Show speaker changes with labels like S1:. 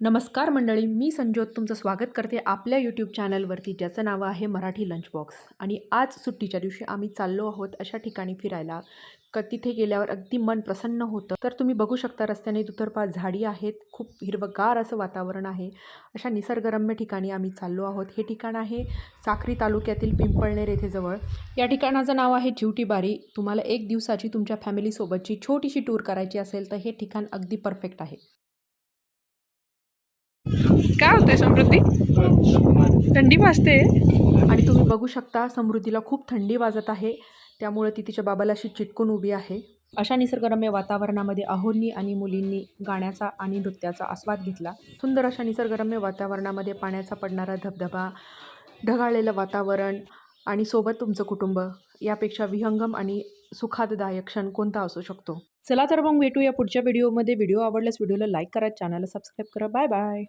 S1: नमस्कार मंडळी मी संजोत तुमचं स्वागत करते आपल्या यूट्यूब चॅनलवरती ज्याचं नाव आहे मराठी लंच बॉक्स आणि आज सुट्टीच्या दिवशी आम्ही चाललो आहोत अशा ठिकाणी फिरायला. क तिथे गेल्यावर अगदी मन प्रसन्न होतं. तर तुम्ही बघू शकता रस्त्याने दुतर्फा झाडी आहेत खूप हिरवंगार असं वातावरण आहे. अशा निसर्गरम्य ठिकाणी आम्ही चाललो आहोत. हे ठिकाण आहे साखरी तालुक्यातील पिंपळनेर येथे जवळ. या ठिकाणाचं नाव आहे चिवटीबारी. तुम्हाला एक दिवसाची तुमच्या फॅमिलीसोबतची छोटीशी टूर करायची असेल तर हे ठिकाण अगदी परफेक्ट आहे.
S2: काय होतंय समृद्धी? थंडी वाजते
S1: आणि तुम्ही बघू शकता समृद्धीला खूप थंडी वाजत आहे. त्यामुळे ती तिच्या बाबाला अशी चिटकून उभी आहे. अशा निसर्गरम्य वातावरणामध्ये अहोंनी आणि मुलींनी गाण्याचा आणि नृत्याचा आस्वाद घेतला. सुंदर अशा निसर्गरम्य वातावरणामध्ये पाण्याचा पडणारा धबधबा ढगाळलेलं वातावरण आणि सोबत तुमचं कुटुंब यापेक्षा विहंगम आणि सुखाददायक क्षण कोणता असू शकतो? चला तर मग भेटूया पुढच्या व्हिडिओमध्ये. व्हिडिओ आवडल्यास व्हिडिओला लाईक करा चॅनलला सबस्क्राईब करा. Bye bye.